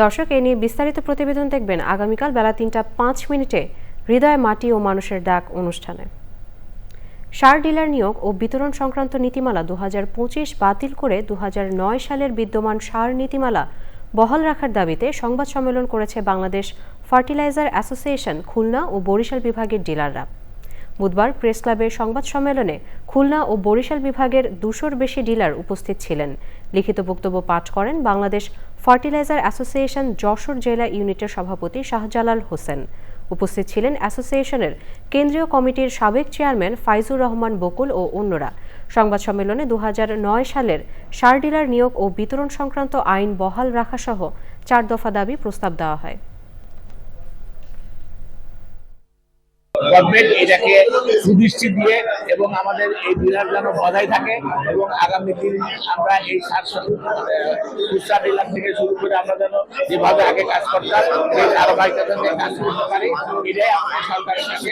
দর্শক, এ নিয়ে বিস্তারিত প্রতিবেদন দেখবেন আগামীকাল বেলা তিনটা পাঁচ মিনিটে হৃদয়, মাটি ও মানুষের ডাক অনুষ্ঠানে। সার ডিলার নিয়োগ ও বিতরণ সংক্রান্ত নীতিমালা দু বাতিল করে দু সালের বিদ্যমান সার নীতিমালা বহাল রাখার দাবিতে সংবাদ সম্মেলন করেছে বাংলাদেশ ফার্টিলাইজার অ্যাসোসিয়েশন, খুলনা ও বরিশাল বিভাগের ডিলাররা। বুধবার প্রেস ক্লাবের সংবাদ সম্মেলনে খুলনা ও বরিশাল বিভাগের দুশোর বেশি ডিলার উপস্থিত ছিলেন। লিখিত বক্তব্য পাঠ করেন বাংলাদেশ ফার্টিলাইজার অ্যাসোসিয়েশন যশোর জেলা ইউনিটের সভাপতি শাহজালাল হোসেন। উপস্থিত ছিলেন অ্যাসোসিয়েশনের কেন্দ্রীয় কমিটির সাবেক চেয়ারম্যান ফাইজুর রহমান বকুল ও অন্যরা। সংবাদ সম্মেলনে দু হাজার নয় সালের সার ডিলার নিয়োগ ও বিতরণ সংক্রান্ত আইন বহাল রাখাসহ চার দফা দাবি প্রস্তাব দেওয়া হয়। গভর্নমেন্ট এটাকে সুদৃষ্টি দিয়ে এবং আমাদের এই ডিলার যেন বজায় থাকে এবং আগামী দিন আমরা এই সার খুচরা ডিলার থেকে শুরু করে আমরা যেন যেভাবে আগে কাজ করতাম, সেই ধারাবাহিকতা কাজ করতে পারি, এটাই আমাদের সরকারের কাছে